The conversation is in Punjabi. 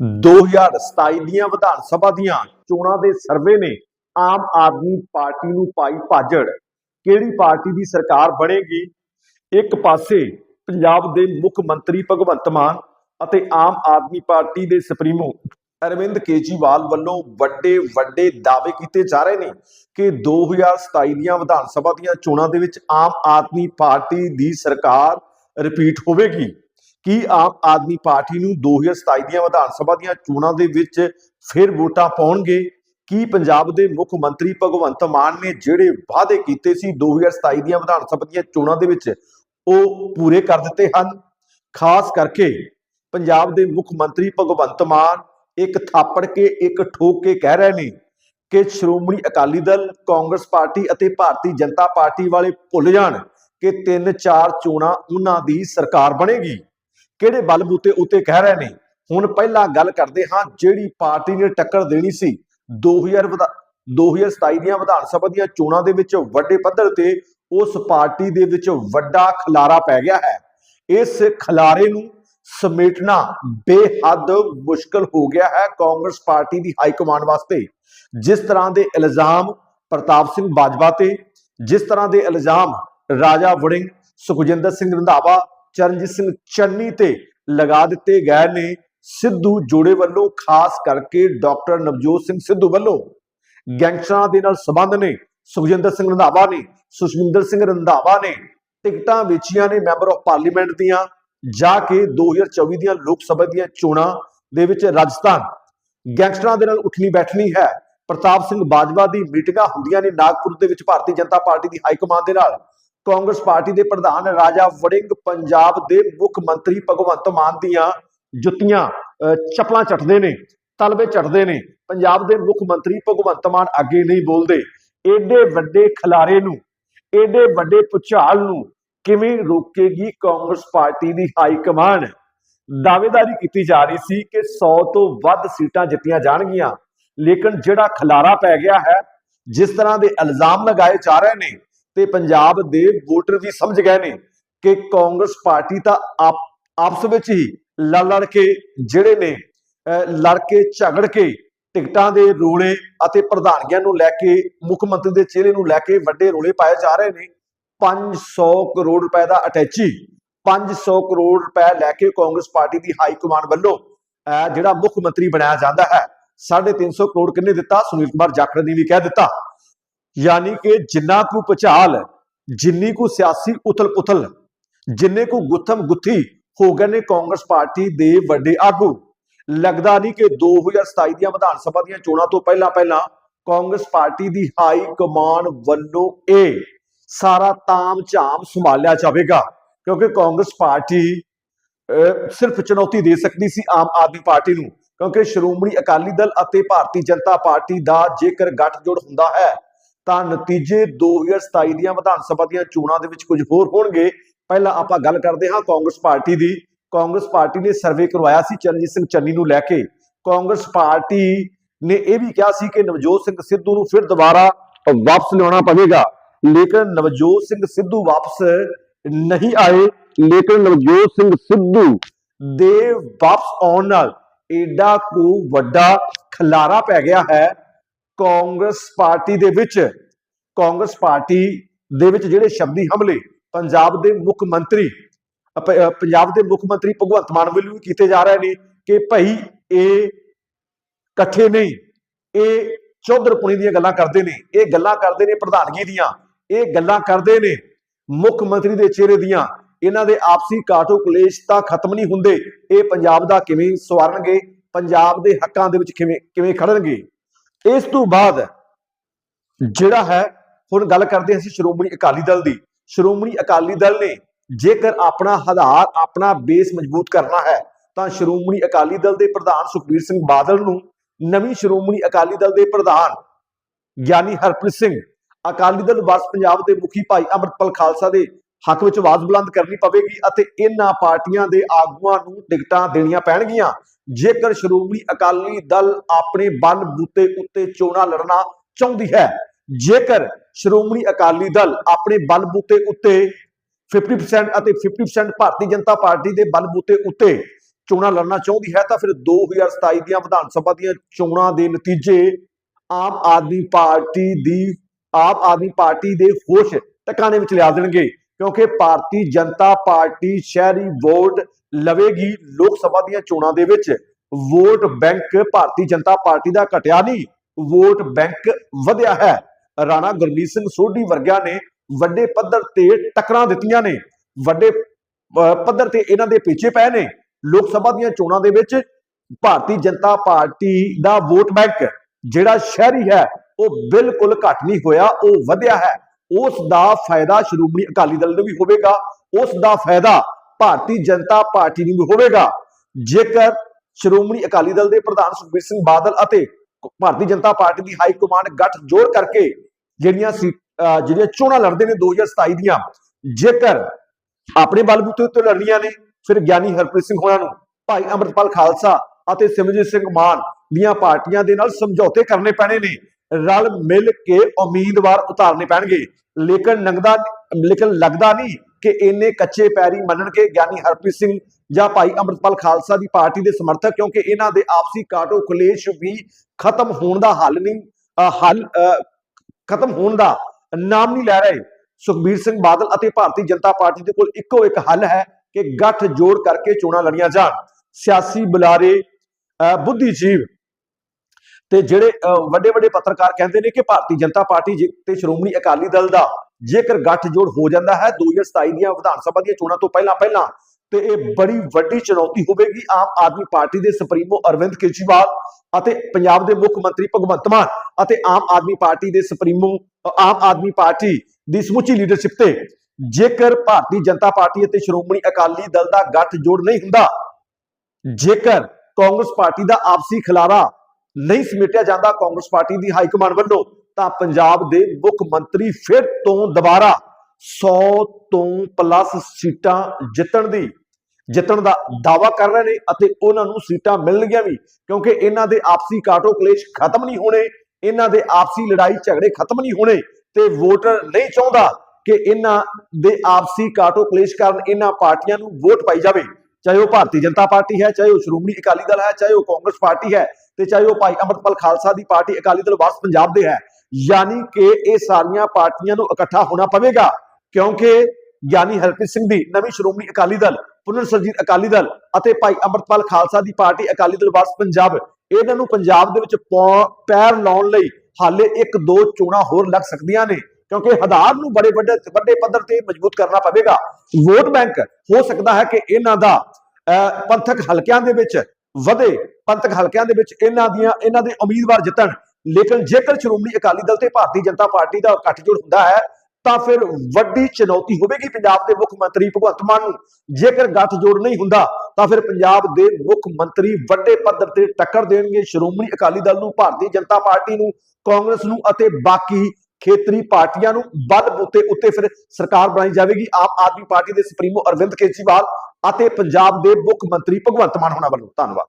2027 ਦੀਆਂ ਵਿਧਾਨ ਸਭਾ ਦੀਆਂ ਚੋਣਾਂ ਦੇ ਸਰਵੇ ਨੇ ਆਮ ਆਦਮੀ ਪਾਰਟੀ ਨੂੰ ਪਾਈ ਭਾਜੜ। ਕਿਹੜੀ ਪਾਰਟੀ ਦੀ ਸਰਕਾਰ ਬਣੇਗੀ? ਇੱਕ ਪਾਸੇ ਪੰਜਾਬ ਦੇ ਮੁੱਖ ਮੰਤਰੀ ਭਗਵੰਤ ਮਾਨ ਅਤੇ ਆਮ ਆਦਮੀ ਪਾਰਟੀ ਦੇ ਸੁਪਰੀਮੋ ਅਰਵਿੰਦ ਕੇਜੀਵਾਲ ਵੱਲੋਂ ਵੱਡੇ ਵੱਡੇ ਦਾਅਵੇ ਕੀਤੇ ਜਾ ਰਹੇ ਨੇ ਕਿ 2027 ਦੀਆਂ ਵਿਧਾਨ ਸਭਾ ਦੀਆਂ ਚੋਣਾਂ ਦੇ ਵਿੱਚ ਆਮ ਆਦਮੀ ਪਾਰਟੀ ਦੀ ਸਰਕਾਰ ਰਿਪੀਟ ਹੋਵੇਗੀ। ਕੀ ਆਮ ਆਦਮੀ ਪਾਰਟੀ ਨੂੰ 2027 ਦੀਆਂ ਵਿਧਾਨ ਸਭਾ ਦੀਆਂ ਚੋਣਾਂ ਦੇ ਵਿੱਚ ਫਿਰ ਵੋਟਾਂ ਪਾਉਣਗੇ? ਕੀ ਪੰਜਾਬ ਦੇ ਮੁੱਖ ਮੰਤਰੀ ਭਗਵੰਤ ਮਾਨ ਨੇ ਜਿਹੜੇ ਵਾਅਦੇ ਕੀਤੇ ਸੀ 2027 ਦੀਆਂ ਵਿਧਾਨ ਸਭਾ ਦੀਆਂ ਚੋਣਾਂ ਦੇ ਵਿੱਚ, ਉਹ ਪੂਰੇ ਕਰ ਦਿੱਤੇ ਹਨ? ਖਾਸ ਕਰਕੇ ਪੰਜਾਬ ਦੇ ਮੁੱਖ ਮੰਤਰੀ ਭਗਵੰਤ ਮਾਨ ਇੱਕ ਥਾਪੜ ਕੇ, ਇੱਕ ਠੋਕ ਕੇ ਕਹਿ ਰਹੇ ਨੇ ਕਿ ਸ਼੍ਰੋਮਣੀ ਅਕਾਲੀ ਦਲ, ਕਾਂਗਰਸ ਪਾਰਟੀ ਅਤੇ ਭਾਰਤੀ ਜਨਤਾ ਪਾਰਟੀ ਵਾਲੇ ਭੁੱਲ ਜਾਣ ਕਿ ਤਿੰਨ ਚਾਰ ਚੋਣਾਂ ਉਹਨਾਂ ਦੀ ਸਰਕਾਰ ਬਣੇਗੀ। ਕਿਹੜੇ ਬਲਬੂਤੇ ਉੱਤੇ ਕਹਿ ਰਹੇ ਨੇ? ਹੁਣ ਪਹਿਲਾਂ ਗੱਲ ਕਰਦੇ ਹਾਂ, ਜਿਹੜੀ ਪਾਰਟੀ ਨੇ ਟੱਕਰ ਦੇਣੀ ਸੀ 2000 ਵਿਧਾ- 2027 ਦੀਆਂ ਵਿਧਾਨ ਸਭਾ ਦੀਆਂ ਚੋਣਾਂ ਦੇ ਵਿੱਚ ਵੱਡੇ ਪੱਧਰ ਤੇ ਉਸ ਪਾਰਟੀ ਦੇ ਵਿੱਚ ਵੱਡਾ ਖਲਾਰਾ ਪੈ ਗਿਆ ਹੈ। ਇਸ ਖਲਾਰੇ ਨੂੰ ਸਮੇਟਣਾ ਬੇਹੱਦ ਮੁਸ਼ਕਲ ਹੋ ਗਿਆ ਹੈ ਕਾਂਗਰਸ ਪਾਰਟੀ ਦੀ ਹਾਈ ਕਮਾਂਡ ਵਾਸਤੇ। ਜਿਸ ਤਰ੍ਹਾਂ ਦੇ ਇਲਜ਼ਾਮ ਪ੍ਰਤਾਪ ਸਿੰਘ ਬਾਜਵਾ ਤੇ, ਜਿਸ ਤਰ੍ਹਾਂ ਦੇ ਇਲਜ਼ਾਮ ਰਾਜਾ ਵੜਿੰਗ ਸੁਖਜਿੰਦਰ ਸਿੰਘ ਰੰਧਾਵਾ ਚਰਨਜੀਤ ਸਿੰਘ ਚੰਨੀ ਤੇ ਲਗਾ ਦਿੱਤੇ ਗਏ ਨੇ ਸਿੱਧੂ ਜੋੜੇ ਵੱਲੋਂ, ਖਾਸ ਕਰਕੇ ਡਾਕਟਰ ਨਵਜੋਤ ਸਿੰਘ ਸਿੱਧੂ ਵੱਲੋਂ। ਗੈਂਗਸਟਰਾਂ ਦੇ ਨਾਲ ਸੰਬੰਧ ਨੇ, ਸੁਖਜਿੰਦਰ ਸਿੰਘ ਰੰਧਾਵਾ ਨੇ, ਸੁਸ਼ਮਿੰਦਰ ਸਿੰਘ ਰੰਧਾਵਾ ਨੇ, ਟਿਕਟਾਂ ਵੇਚੀਆਂ ਨੇ ਮੈਂਬਰ ਆਫ ਪਾਰਲੀਮੈਂਟ ਦੀਆਂ, ਜਾ ਕੇ 2024 ਦੀਆਂ ਲੋਕ ਸਭਾ ਦੀਆਂ ਚੋਣਾਂ ਦੇ ਵਿੱਚ ਰਾਜਸਥਾਨ। ਗੈਂਗਸਟਰਾਂ ਦੇ ਨਾਲ ਉੱਠਣੀ ਬੈਠਣੀ ਹੈ। ਪ੍ਰਤਾਪ ਸਿੰਘ ਬਾਜਵਾ ਦੀ ਮੀਟਿੰਗਾਂ ਹੁੰਦੀਆਂ ਨੇ ਨਾਗਪੁਰ ਦੇ ਵਿੱਚ ਭਾਰਤੀ ਜਨਤਾ ਪਾਰਟੀ ਦੀ ਹਾਈ ਕਮਾਂਡ ਦੇ ਨਾਲ। ਕਾਂਗਰਸ ਪਾਰਟੀ ਦੇ ਪ੍ਰਧਾਨ ਰਾਜਾ ਵੜਿੰਗ ਪੰਜਾਬ ਦੇ ਮੁੱਖ ਮੰਤਰੀ ਭਗਵੰਤ ਮਾਨ ਦੀਆਂ ਜੁੱਤੀਆਂ ਅਹ, ਚੱਪਲਾਂ ਚੱਟਦੇ ਨੇ ਤਲਵੇ ਚੱਟਦੇ ਨੇ। ਪੰਜਾਬ ਦੇ ਮੁੱਖ ਮੰਤਰੀ ਭਗਵੰਤ ਮਾਨ ਅੱਗੇ ਨਹੀਂ ਬੋਲਦੇ। ਏਡੇ ਵੱਡੇ ਖਿਲਾਰੇ ਨੂੰ ਏਡੇ ਵੱਡੇ ਭੁਚਾਲ ਨੂੰ ਕਿਵੇਂ ਰੋਕੇਗੀ ਕਾਂਗਰਸ ਪਾਰਟੀ ਦੀ ਹਾਈ ਕਮਾਂਡ? ਦਾਅਵੇਦਾਰੀ ਕੀਤੀ ਜਾ ਰਹੀ ਸੀ ਕਿ 100 ਤੋਂ ਵੱਧ ਸੀਟਾਂ ਜਿੱਤੀਆਂ ਜਾਣਗੀਆਂ। ਲੇਕਿਨ ਜਿਹੜਾ ਖਲਾਰਾ ਪੈ ਗਿਆ ਹੈ ਜਿਸ ਤਰ੍ਹਾਂ ਦੇ ਇਲਜ਼ਾਮ ਲਗਾਏ ਜਾ ਰਹੇ ਨੇ ਤੇ ਪੰਜਾਬ ਦੇ ਵੋਟਰ ਵੀ ਸਮਝ ਗਏ ਨੇ ਕਿ ਕਾਂਗਰਸ ਪਾਰਟੀ ਤਾਂ ਆਪ, ਆਪਸ ਵਿੱਚ ਹੀ ਲੜ ਲੜ ਕੇ ਜਿਹੜੇ ਨੇ, ਅਹ, ਲੜ ਕੇ ਝਗੜ ਕੇ ਟਿਕਟਾਂ ਦੇ ਰੋਲੇ ਅਤੇ ਪ੍ਰਧਾਨੀਆਂ ਨੂੰ ਲੈ ਕੇ, ਮੁੱਖ ਮੰਤਰੀ ਦੇ ਚਿਹਰੇ ਨੂੰ ਲੈ ਕੇ ਵੱਡੇ ਰੋਲੇ ਪਾਏ ਜਾ ਰਹੇ ਨੇ। 500 ਕਰੋੜ ਰੁਪਏ ਦਾ ਅਟੈਚੀ 500 ਕਰੋੜ ਰੁਪਏ ਲੈ ਕੇ ਕਾਂਗਰਸ ਪਾਰਟੀ ਦੀ ਹਾਈ ਕਮਾਂਡ ਵੱਲੋਂ, ਅਹ, ਜਿਹੜਾ ਮੁੱਖ ਮੰਤਰੀ ਬਣਾਇਆ ਜਾਂਦਾ ਹੈ। 350 ਕਰੋੜ ਕਿੰਨੇ ਦਿੱਤਾ? ਸੁਨੀਲ ਕੁਮਾਰ ਜਾਖੜ ਨੇ ਵੀ ਕਹਿ ਦਿੱਤਾ। ਯਾਨੀ ਕਿ ਜਿੰਨਾ ਕੁ ਭੁਚਾਲ ਜਿੰਨੀ ਕੁ ਸਿਆਸੀ ਉਥਲ-ਪੁਥਲ ਜਿੰਨੇ ਕੁ ਗੁੱਥਮ ਗੁੱਥੀ ਹੋ ਗਏ ਨੇ ਕਾਂਗਰਸ ਪਾਰਟੀ ਦੇ ਵੱਡੇ ਆਗੂ ਲੱਗਦਾ ਨਹੀਂ ਕਿ 2027 ਦੀਆਂ ਵਿਧਾਨ ਸਭਾ ਦੀਆਂ ਚੋਣਾਂ ਤੋਂ ਪਹਿਲਾਂ ਪਹਿਲਾਂ ਕਾਂਗਰਸ ਪਾਰਟੀ ਦੀ ਹਾਈ ਕਮਾਨ ਵੱਲੋਂ ਇਹ ਸਾਰਾ ਤਾਮ ਝਾਮ ਸੰਭਾਲਿਆ ਜਾਵੇਗਾ ਕਿਉਂਕਿ ਕਾਂਗਰਸ ਪਾਰਟੀ ਅਹ, ਸਿਰਫ ਚੁਣੌਤੀ ਦੇ ਸਕਦੀ ਸੀ ਆਮ ਆਦਮੀ ਪਾਰਟੀ ਨੂੰ ਕਿਉਂਕਿ ਸ਼੍ਰੋਮਣੀ ਅਕਾਲੀ ਦਲ ਅਤੇ ਭਾਰਤੀ ਜਨਤਾ ਪਾਰਟੀ ਦਾ ਜੇਕਰ ਗੱਠਜੋੜ ਹੁੰਦਾ ਹੈ ਤਾਂ ਨਤੀਜੇ 2027 ਦੀਆਂ ਵਿਧਾਨ ਸਭਾ ਦੀਆਂ ਚੋਣਾਂ ਦੇ ਵਿੱਚ ਕੁਝ ਹੋਰ ਹੋਣਗੇ। ਪਹਿਲਾਂ ਆਪਾਂ ਗੱਲ ਕਰਦੇ ਹਾਂ ਕਾਂਗਰਸ ਪਾਰਟੀ ਦੀ। ਕਾਂਗਰਸ ਪਾਰਟੀ ਨੇ ਸਰਵੇ ਕਰਵਾਇਆ ਸੀ ਚਰਨਜੀਤ ਸਿੰਘ ਚੰਨੀ ਨੂੰ ਲੈ ਕੇ। ਕਾਂਗਰਸ ਪਾਰਟੀ ਨੇ ਇਹ ਵੀ ਕਿਹਾ ਸੀ ਕਿ ਨਵਜੋਤ ਸਿੰਘ ਸਿੱਧੂ ਨੂੰ ਫਿਰ ਦੁਬਾਰਾ ਵਾਪਸ ਲਿਆਉਣਾ ਪਵੇਗਾ। ਲੇਕਿਨ ਨਵਜੋਤ ਸਿੰਘ ਸਿੱਧੂ ਵਾਪਸ ਨਹੀਂ ਆਏ। ਲੇਕਿਨ ਨਵਜੋਤ ਸਿੰਘ ਸਿੱਧੂ ਦੇ ਵਾਪਸ ਆਉਣ ਨਾਲ ਏਡਾ ਕੋ ਵੱਡਾ ਖਲਾਰਾ ਪੈ ਗਿਆ ਹੈ। ਕਾਂਗਰਸ ਪਾਰਟੀ ਦੇ ਵਿੱਚ, ਕਾਂਗਰਸ ਪਾਰਟੀ ਦੇ ਵਿੱਚ ਜਿਹੜੇ ਸ਼ਬਦੀ ਹਮਲੇ ਪੰਜਾਬ ਦੇ ਮੁੱਖ ਮੰਤਰੀ ਪੰਜਾਬ ਦੇ ਮੁੱਖ ਮੰਤਰੀ ਭਗਵੰਤ ਮਾਨ ਵੱਲੋਂ ਵੀ ਕੀਤੇ ਜਾ ਰਹੇ ਨੇ ਕਿ ਭਾਈ ਇਹ ਇਕੱਠੇ ਨਹੀਂ, ਇਹ ਚੌਧਰਪੁਣੀ ਦੀਆਂ ਗੱਲਾਂ ਕਰਦੇ ਨੇ, ਇਹ ਗੱਲਾਂ ਕਰਦੇ ਨੇ ਪ੍ਰਧਾਨਗੀ ਦੀਆਂ, ਇਹ ਗੱਲਾਂ ਕਰਦੇ ਨੇ ਮੁੱਖ ਮੰਤਰੀ ਦੇ ਚਿਹਰੇ ਦੀਆਂ, ਇਹਨਾਂ ਦੇ ਆਪਸੀ ਕਾਟੋ ਕਲੇਸ਼ ਤਾਂ ਖਤਮ ਨਹੀਂ ਹੁੰਦੇ, ਇਹ ਪੰਜਾਬ ਦਾ ਕਿਵੇਂ ਸਵਾਰਨਗੇ, ਪੰਜਾਬ ਦੇ ਹੱਕਾਂ ਦੇ ਵਿੱਚ ਕਿਵੇਂ ਕਿਵੇਂ ਖੜਨਗੇ? ਇਸ ਤੋਂ ਬਾਅਦ ਜਿਹੜਾ ਹੈ, ਹੁਣ ਗੱਲ ਕਰਦੇ ਹਾਂ ਅਸੀਂ ਸ਼੍ਰੋਮਣੀ ਅਕਾਲੀ ਦਲ ਦੀ। ਸ਼੍ਰੋਮਣੀ ਅਕਾਲੀ ਦਲ ਨੇ ਜੇਕਰ ਆਪਣਾ ਆਧਾਰ, ਆਪਣਾ ਬੇਸ ਮਜ਼ਬੂਤ ਕਰਨਾ ਹੈ, ਤਾਂ ਸ਼੍ਰੋਮਣੀ ਅਕਾਲੀ ਦਲ ਦੇ ਪ੍ਰਧਾਨ ਸੁਖਬੀਰ ਸਿੰਘ ਬਾਦਲ ਨੂੰ ਨਵੀਂ ਸ਼੍ਰੋਮਣੀ ਅਕਾਲੀ ਦਲ ਦੇ ਪ੍ਰਧਾਨ ਗਿਆਨੀ ਹਰਪ੍ਰੀਤ ਸਿੰਘ, ਅਕਾਲੀ ਦਲ ਵਾਰਸ ਪੰਜਾਬ ਦੇ ਮੁਖੀ ਭਾਈ ਅਮਰਪਾਲ ਖਾਲਸਾ ਦੇ ਹੱਕ ਵਿੱਚ ਆਵਾਜ਼ ਬੁਲੰਦ ਕਰਨੀ ਪਵੇਗੀ ਅਤੇ ਇਹਨਾਂ ਪਾਰਟੀਆਂ ਦੇ ਆਗੂਆਂ ਨੂੰ ਟਿਕਟਾਂ ਦੇਣੀਆਂ ਪੈਣਗੀਆਂ। ਜੇਕਰ ਸ਼੍ਰੋਮਣੀ ਅਕਾਲੀ ਦਲ ਆਪਣੇ ਬਲ ਬੂਤੇ ਉੱਤੇ ਚੋਣਾਂ ਲੜਨਾ ਚਾਹੁੰਦੀ ਹੈ, ਜੇਕਰ ਸ਼੍ਰੋਮਣੀ ਅਕਾਲੀ ਦਲ ਆਪਣੇ ਬਲ ਬੂਤੇ ਉੱਤੇ 50% ਅਤੇ 50% ਭਾਰਤੀ ਜਨਤਾ ਪਾਰਟੀ ਦੇ ਬਲ ਬੂਤੇ ਉੱਤੇ ਚੋਣਾਂ ਲੜਨਾ ਚਾਹੁੰਦੀ ਹੈ, ਤਾਂ ਫਿਰ 2027 ਦੀਆਂ ਵਿਧਾਨ ਸਭਾ ਦੀਆਂ ਚੋਣਾਂ ਦੇ ਨਤੀਜੇ ਆਮ ਆਦਮੀ ਪਾਰਟੀ ਦੀ, ਆਮ ਆਦਮੀ ਪਾਰਟੀ ਦੇ ਹੋਸ਼ ਟਿਕਾਣੇ ਵਿੱਚ ਲਿਆ ਦੇਣਗੇ। ਕਿਉਂਕਿ ਭਾਰਤੀ ਜਨਤਾ ਪਾਰਟੀ ਸ਼ਹਿਰੀ ਵੋਟ ਲਵੇਗੀ ਲੋਕ ਸਭਾ ਦੀਆਂ ਚੋਣਾਂ ਦੇ ਵਿੱਚ। Vote bank Bharatiya Janata party ਦਾ ਘਟਿਆ ਨਹੀਂ, ਵੋਟ ਬੈਂਕ ਵਧਿਆ ਹੈ। ਰਾਣਾ ਗੁਰਮੀਤ ਸਿੰਘ ਸੋਢੀ ਵਰਗਿਆਂ ਨੇ ਵੱਡੇ ਪੱਧਰ ਤੇ ਟੱਕਰਾਂ ਦਿੱਤੀਆਂ ਨੇ। ਵੱਡੇ ਪੱਧਰ ਤੇ ਇਹਨਾਂ ਦੇ ਪਿੱਛੇ ਪਏ ਨੇ। ਲੋਕ ਸਭਾ ਦੀਆਂ ਚੋਣਾਂ ਦੇ ਵਿੱਚ ਭਾਰਤੀ ਜਨਤਾ ਪਾਰਟੀ ਦਾ ਵੋਟ ਬੈਂਕ ਜਿਹੜਾ ਸ਼ਹਿਰੀ ਹੈ, ਉਹ ਬਿਲਕੁਲ ਘਟ ਨਹੀਂ ਹੋਇਆ, ਉਹ ਵਧਿਆ ਹੈ। ਉਸ ਦਾ ਫਾਇਦਾ ਸ਼੍ਰੋਮਣੀ ਅਕਾਲੀ ਦਲ ਨੂੰ ਵੀ ਹੋਵੇਗਾ, ਉਸ ਦਾ ਫਾਇਦਾ ਭਾਰਤੀ ਜਨਤਾ ਪਾਰਟੀ ਨੂੰ ਵੀ ਹੋਵੇਗਾ। ਜੇਕਰ ਸ਼੍ਰੋਮਣੀ ਅਕਾਲੀ ਦਲ ਦੇ ਪ੍ਰਧਾਨ ਸੁਖਬੀਰ ਸਿੰਘ ਬਾਦਲ ਅਤੇ ਭਾਰਤੀ ਜਨਤਾ ਪਾਰਟੀ ਦੀ ਹਾਈ ਕਮਾਂਡ ਗੱਠ ਜੋੜ ਕਰਕੇ ਜਿਹੜੀਆਂ ਸੀ, ਅਹ, ਜਿਹੜੀਆਂ ਚੋਣਾਂ ਲੜਦੇ ਨੇ 2027 ਦੀਆਂ, ਜੇਕਰ ਆਪਣੇ ਬਲਬੂਤੇ ਉੱਤੇ ਲੜਨੀਆਂ ਨੇ, ਫਿਰ ਗਿਆਨੀ ਹਰਪ੍ਰੀਤ ਸਿੰਘ ਹੋਣਾ ਨੂੰ, ਭਾਈ ਅਮਰਪਾਲ ਖਾਲਸਾ ਅਤੇ ਸਿਮਰਜੀਤ ਸਿੰਘ ਮਾਨ ਦੀਆਂ ਪਾਰਟੀਆਂ ਦੇ ਨਾਲ ਸਮਝੌਤੇ ਕਰਨੇ ਪੈਣੇ ਨੇ। ਰਲ ਮਿਲ ਕੇ ਉਮੀਦਵਾਰ ਉਤਾਰਨੇ ਪੈਣਗੇ। ਲੇਕਿਨ ਨੰਗਦਾ, ਲੇਕਿਨ ਲੱਗਦਾ ਨਹੀਂ ਕਿ ਇੰਨੇ ਕੱਚੇ ਪੈਰੀ ਮੰਨਣਗੇ ਗਿਆਨੀ ਹਰਪ੍ਰੀਤ ਸਿੰਘ ਜਾਂ ਭਾਈ ਅਮਰਪਾਲ ਖਾਲਸਾ ਦੀ ਪਾਰਟੀ ਦੇ ਸਮਰਥਕ, ਕਿਉਂਕਿ ਇਹਨਾਂ ਦੇ ਆਪਸੀ ਕਾਟੋ ਕਲੇਸ਼ ਵੀ ਖਤਮ ਹੋਣ ਦਾ ਹੱਲ ਨਹੀਂ ਹੱਲ ਖਤਮ ਹੋਣ ਦਾ ਨਾਮ ਨਹੀਂ ਲੈ ਰਹੇ। ਸੁਖਬੀਰ ਸਿੰਘ ਬਾਦਲ ਅਤੇ ਭਾਰਤੀ ਜਨਤਾ ਪਾਰਟੀ ਦੇ ਕੋਲ ਇੱਕੋ ਇੱਕ ਹੱਲ ਹੈ ਕਿ ਗੱਠ ਜੋੜ ਕਰਕੇ ਚੋਣਾਂ ਲੜੀਆਂ ਜਾਣ। ਸਿਆਸੀ ਬੁਲਾਰੇ, ਅਹ ਬੁੱਧੀਜੀਵ ਤੇ ਜਿਹੜੇ ਵੱਡੇ ਵੱਡੇ ਪੱਤਰਕਾਰ ਕਹਿੰਦੇ ਨੇ ਕਿ ਭਾਰਤੀ ਜਨਤਾ ਪਾਰਟੀ ਤੇ ਸ਼੍ਰੋਮਣੀ ਅਕਾਲੀ ਦਲ ਦਾ ਜੇਕਰ ਗੱਠ ਜੋੜ ਹੋ ਜਾਂਦਾ ਹੈ 2027 ਦੀਆਂ ਵਿਧਾਨ ਸਭਾ ਦੀਆਂ ਚੋਣਾਂ ਤੋਂ ਪਹਿਲਾਂ ਪਹਿਲਾਂ ਤੇ ਇਹ ਬੜੀ ਵੱਡੀ ਚੁਣੌਤੀ ਹੋਵੇਗੀ ਆਮ ਆਦਮੀ ਪਾਰਟੀ ਦੇ ਸੁਪਰੀਮੋ ਅਰਵਿੰਦ ਕੇਜਰੀਵਾਲ ਅਤੇ ਪੰਜਾਬ ਦੇ ਮੁੱਖ ਮੰਤਰੀ ਭਗਵੰਤ ਮਾਨ ਅਤੇ ਆਮ ਆਦਮੀ ਪਾਰਟੀ ਦੇ ਸੁਪਰੀਮੋ ਆਮ ਆਦਮੀ ਪਾਰਟੀ ਦੀ ਸਮੁੱਚੀ ਲੀਡਰਸ਼ਿਪ ਤੇ। ਜੇਕਰ ਭਾਰਤੀ ਜਨਤਾ ਪਾਰਟੀ ਅਤੇ ਸ਼੍ਰੋਮਣੀ ਅਕਾਲੀ ਦਲ ਦਾ ਗੱਠ ਜੋੜ ਨਹੀਂ ਹੁੰਦਾ, ਜੇਕਰ ਕਾਂਗਰਸ ਪਾਰਟੀ ਦਾ ਆਪਸੀ ਖਿਲਾਰਾ ਨਹੀਂ ਸਮੇਟਿਆ ਜਾਂਦਾ ਕਾਂਗਰਸ ਪਾਰਟੀ ਦੀ ਹਾਈ ਕਮਾਂਡ ਵੱਲੋਂ, ਤਾਂ ਪੰਜਾਬ ਦੇ ਮੁੱਖ ਮੰਤਰੀ ਫਿਰ ਤੋਂ ਦੁਬਾਰਾ 100 ਤੋਂ ਪਲੱਸ ਸੀਟਾਂ ਜਿੱਤਣ ਦੀ, ਜਿੱਤਣ ਦਾ ਦਾਵਾ ਕਰ ਰਹੇ ਨੇ ਅਤੇ ਉਹਨਾਂ ਨੂੰ ਸੀਟਾਂ ਮਿਲਣਗੀਆਂ ਵੀ, ਕਿਉਂਕਿ ਇਹਨਾਂ ਦੇ ਆਪਸੀ ਕਾਟੋ ਕਲੇਸ਼ ਖਤਮ ਨਹੀਂ ਹੋਣੇ, ਇਹਨਾਂ ਦੇ ਆਪਸੀ ਲੜਾਈ ਝਗੜੇ ਖਤਮ ਨਹੀਂ ਹੋਣੇ ਤੇ ਵੋਟਰ ਨਹੀਂ ਚਾਹੁੰਦਾ ਕਿ ਇਹਨਾਂ ਦੇ ਆਪਸੀ ਕਾਟੋ ਕਲੇਸ਼ ਕਾਰਨ ਇਹਨਾਂ ਪਾਰਟੀਆਂ ਨੂੰ ਵੋਟ ਪਾਈ ਜਾਵੇ। ਚਾਹੇ ਉਹ ਭਾਰਤੀ ਜਨਤਾ ਪਾਰਟੀ ਹੈ, ਚਾਹੇ ਉਹ ਸ਼੍ਰੋਮਣੀ ਅਕਾਲੀ ਦਲ ਹੈ, ਚਾਹੇ ਉਹ ਕਾਂਗਰਸ ਪਾਰਟੀ ਹੈ ਤੇ ਚਾਹੇ ਉਹ ਭਾਈ ਅਮਰਪਾਲ ਖਾਲਸਾ ਦੀ ਪਾਰਟੀ ਅਕਾਲੀ ਦਲ ਵਾਰਸ ਪੰਜਾਬ ਦੇ ਹੈ ਯਾਨੀ ਕਿ ਇਹ ਸਾਰੀਆਂ ਪਾਰਟੀਆਂ ਨੂੰ ਇਕੱਠਾ ਹੋਣਾ ਪਵੇਗਾ। ਕਿਉਂਕਿ ਯਾਨੀ ਹਰਪ੍ਰੀਤ ਸਿੰਘ ਦੀ ਨਵੀਂ ਸ਼੍ਰੋਮਣੀ ਅਕਾਲੀ ਦਲ ਪੁਨਰ ਸਰਜੀਤ ਅਕਾਲੀ ਦਲ ਅਤੇ ਭਾਈ ਅਮਰਪਾਲ ਖਾਲਸਾ ਦੀ ਪਾਰਟੀ ਅਕਾਲੀ ਦਲ ਵਾਰਸ ਪੰਜਾਬ ਇਹਨਾਂ ਨੂੰ ਪੰਜਾਬ ਦੇ ਵਿੱਚ ਪੌ- ਪੈਰ ਲਾਉਣ ਲਈ ਹਾਲੇ ਇੱਕ ਦੋ ਚੋਣਾਂ ਹੋਰ ਲੱਗ ਸਕਦੀਆਂ ਨੇ। ਕਿਉਂਕਿ ਹਜ਼ਾਰ ਨੂੰ ਬੜੇ ਵੱਡੇ ਵੱਡੇ ਪੱਧਰ ਤੇ ਮਜ਼ਬੂਤ ਕਰਨਾ ਪਵੇਗਾ। ਵੋਟ ਬੈਂਕ ਹੋ ਸਕਦਾ ਹੈ ਕਿ ਇਹਨਾਂ ਦਾ ਅਹ, ਪੰਥਕ ਹਲਕਿਆਂ ਦੇ ਵਿੱਚ ਵਧੇ। ਪੰਥਕ ਹਲਕਿਆਂ ਦੇ ਵਿੱਚ ਇਹਨਾਂ ਦੀਆਂ, ਇਹਨਾਂ ਦੇ ਉਮੀਦਵਾਰ ਜਿੱਤਣ। ਲੇਕਿਨ ਜੇਕਰ ਸ਼੍ਰੋਮਣੀ ਅਕਾਲੀ ਦਲ ਤੇ ਭਾਰਤੀ ਜਨਤਾ ਪਾਰਟੀ ਦਾ ਇਕੱਠਜੋੜ ਹੁੰਦਾ ਹੈ, ਤਾਂ ਫਿਰ ਵੱਡੀ ਚੁਣੌਤੀ ਹੋਵੇਗੀ ਪੰਜਾਬ ਦੇ ਮੁੱਖ ਮੰਤਰੀ ਭਗਵੰਤ ਮਾਨ ਨੂੰ। ਜੇਕਰ ਗੱਠਜੋੜ ਨਹੀਂ ਹੁੰਦਾ, ਤਾਂ ਫਿਰ ਪੰਜਾਬ ਦੇ ਮੁੱਖ ਮੰਤਰੀ ਵੱਡੇ ਪੱਧਰ ਤੇ ਟੱਕਰ ਦੇਣਗੇ। ਸ਼੍ਰੋਮਣੀ ਅਕਾਲੀ ਦਲ ਨੂੰ, ਭਾਰਤੀ ਜਨਤਾ ਪਾਰਟੀ ਨੂੰ, ਕਾਂਗਰਸ ਨੂੰ ਅਤੇ ਬਾਕੀ ਖੇਤਰੀ ਪਾਰਟੀਆਂ ਨੂੰ ਬਲ ਬੂਤੇ ਉੱਤੇ ਫਿਰ ਸਰਕਾਰ ਬਣਾਈ ਜਾਵੇਗੀ। ਆਮ ਆਦਮੀ ਪਾਰਟੀ ਦੇ ਸੁਪਰੀਮੋ ਅਰਵਿੰਦ ਕੇਜਰੀਵਾਲ ਅਤੇ ਪੰਜਾਬ ਦੇ ਮੁੱਖ ਮੰਤਰੀ ਭਗਵੰਤ ਮਾਨ ਹੋਣਾ ਵੱਲੋਂ। ਧੰਨਵਾਦ।